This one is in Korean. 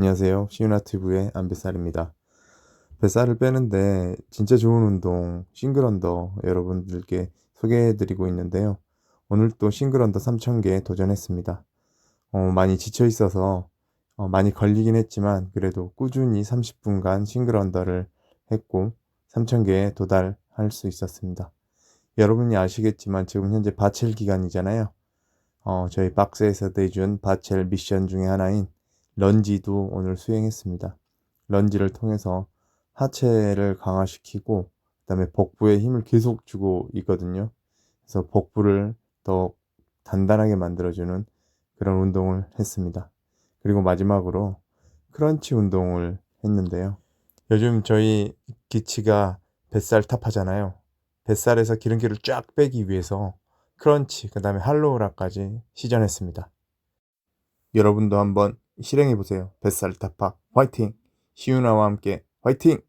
안녕하세요. 시윤아튜브의 안뱃살입니다. 뱃살을 빼는데 진짜 좋은 운동 싱글언더 여러분들께 소개해드리고 있는데요. 오늘 또 싱글언더 3000개 도전했습니다. 어, 많이 지쳐 있어서 어, 많이 걸리긴 했지만 그래도 꾸준히 30분간 싱글언더를 했고 3000개에 도달할 수 있었습니다. 여러분이 아시겠지만 지금 현재 바첼 기간이잖아요. 어, 저희 박스에서 내준 바첼 미션 중에 하나인 런지도 오늘 수행했습니다. 런지를 통해서 하체를 강화시키고 그다음에 복부에 힘을 계속 주고 있거든요. 그래서 복부를 더 단단하게 만들어주는 그런 운동을 했습니다. 그리고 마지막으로 크런치 운동을 했는데요. 요즘 저희 기치가 뱃살 탑하잖아요. 뱃살에서 기름기를 쫙 빼기 위해서 크런치, 그 다음에 할로우라까지 시전했습니다. 여러분도 한번 실행해 보세요. 뱃살 타파 화이팅! 시윤아와 함께 화이팅!